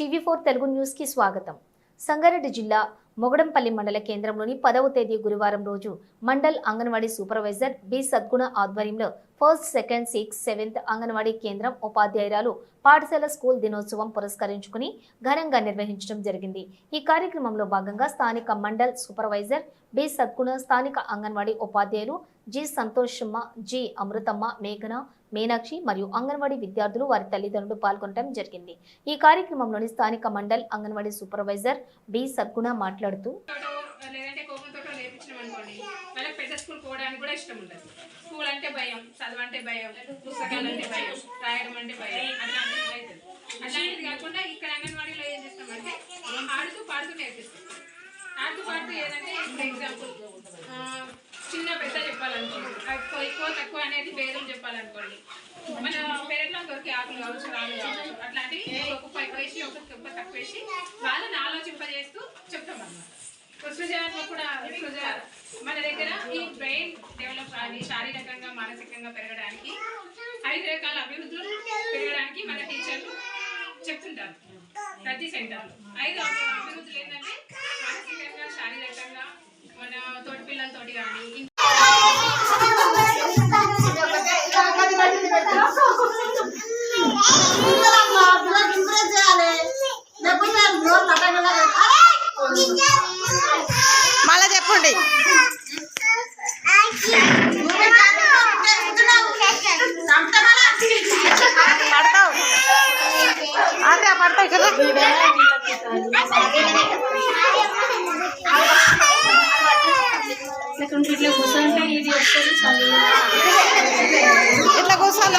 TV four Telugu న్యూస్కి స్వాగతం. సంగారెడ్డి జిల్లా మొగడంపల్లి మండల కేంద్రంలోని పదవ తేదీ గురువారం రోజు మండల్ అంగన్వాడీ సూపర్వైజర్ బి సద్గుణ ఆధ్వర్యంలో first second six seventh anganwadi కేంద్రం ఉపాధ్యాయురాలు పాఠశాల స్కూల్ దినోత్సవం పురస్కరించుకుని ఘనంగా నిర్వహించడం జరిగింది. ఈ కార్యక్రమంలో భాగంగా స్థానిక మండల్ సూపర్వైజర్ బి. సద్గుణ స్థానిక అంగన్వాడీ ఉపాధ్యాయులు జి. సంతోషమ్మ జి. అమృతమ్మ మేఘన మీనాక్షి మరియు అంగన్వాడీ విద్యార్థులు వారి తల్లిదండ్రులు పాల్గొనడం జరిగింది. ఈ కార్యక్రమంలోని స్థానిక మండల్ అంగన్వాడీ సూపర్వైజర్ బి. సద్గుణ మాట్లాడుతూ తోటో అనుకోండి. వాళ్ళకి పెద్ద స్కూల్ పోవడానికి కూడా ఇష్టం ఉండదు. స్కూల్ అంటే భయం చదువు అంటే భయం పుస్తకాలు అంటే భయం రాయడం అంటే భయం అట్లాంటిది అవుతుంది అట్లాంటిది కాకుండా ఇక్కడ అంగన్వాడీలో ఏం చేస్తామంటే ఆడుతూ పాడుతూ నేర్పిస్తాం. ఆడుతూ పాడుతూ ఏదంటే ఇప్పుడు ఎగ్జాంపుల్ చిన్న పెద్ద చెప్పాలనుకోండి ఎక్కువ ఎక్కువ తక్కువ అనేది భేదం చెప్పాలనుకోండి. మన పేరెంట్లో దొరికే ఆకులు కావచ్చు రాళ్ళు కావచ్చు అట్లాంటివి ఒక్కొక్క ఎక్కువ వేసి ఒక తక్కువ వేసి వాళ్ళని సృజనాత్మక కూడా సృజ మన దగ్గర ఈ బ్రెయిన్ డెవలప్ అది శారీరకంగా మానసికంగా పెరగడానికి ఐదు రకాల అభివృద్ధులు పెరగడానికి మన టీచర్లు చెప్తుంటారు. ప్రతి సెంటర్లో ఐదు అభివృద్ధులు ఏంటంటే మానసికంగా శారీరకంగా మన తోటి పిల్లలతోటి కానీ పడతావు అదే పడతావు కదా ఇట్లా కూర్చుంటే ఇది వస్తుంది ఇట్లా కూర్చోండి